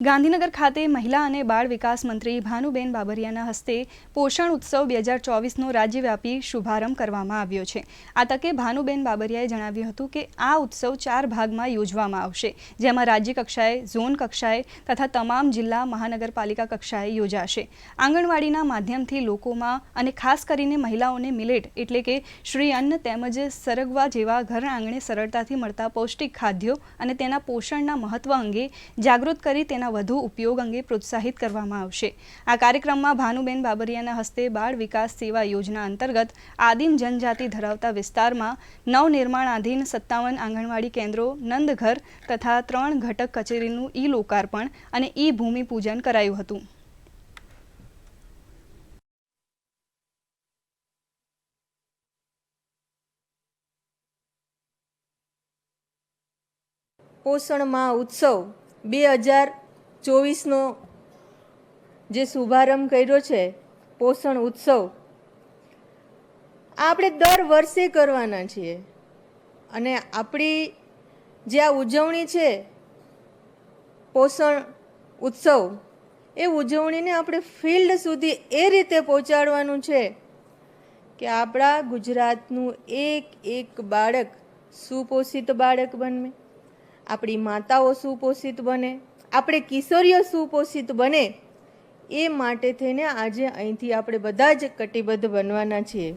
ગાંધીનગર ખાતે મહિલા અને બાળ વિકાસ મંત્રી ભાનુબેન બાબરિયાના હસ્તે પોષણ ઉત્સવ બે હજાર ચોવીસનો રાજ્યવ્યાપી શુભારંભ કરવામાં આવ્યો છે. આ તકે ભાનુબેન બાબરિયાએ જણાવ્યું હતું કે આ ઉત્સવ ચાર ભાગમાં યોજવામાં આવશે, જેમાં રાજ્ય કક્ષાએ, ઝોન કક્ષાએ તથા તમામ જિલ્લા મહાનગરપાલિકા કક્ષાએ યોજાશે. આંગણવાડીના માધ્યમથી લોકોમાં અને ખાસ કરીને મહિલાઓને મિલેટ એટલે કે શ્રી અન્ન તેમજ સરગવા જેવા ઘર આંગણે સરળતાથી મળતા પૌષ્ટિક ખાદ્યો અને તેના પોષણના મહત્વ અંગે જાગૃત કરી તેના વધુ ઉપયોગ અંગે પ્રોત્સાહિત કરવામાં આવશે. આ કાર્યક્રમમાં ભાનુબેન બાબરિયાના હસ્તે બાળ વિકાસ સેવા યોજના અંતર્ગત આદિમ જનજાતિ ધરાવતા વિસ્તારમાં નવનિર્માણાધીન સત્તાવન આંગણવાડી કેન્દ્રો, નંદઘર તથા ત્રણ ઘટક કચેરીનું ઈ લોકાર્પણ અને ઈ ભૂમિપૂજન કરાયું હતું. પોષણમાં ઉત્સવ બે હજાર ચોવીસનો જે શુભારંભ કર્યો છે, પોષણ ઉત્સવ, આપણે દર વર્ષે કરવાના છીએ. અને આપણી જે આ ઉજવણી છે, પોષણ ઉત્સવ, એ ઉજવણીને આપણે ફિલ્ડ સુધી એ રીતે પહોંચાડવાનું છે કે આપણા ગુજરાતનું એક એક બાળક સુપોષિત બાળક બને આપણી માતાઓ સુપોષિત બને આપણે કિશોરીઓ સુપોષિત બને એ માટે થઈને આજે અહીંથી આપણે બધા જ કટિબદ્ધ બનવાના છીએ.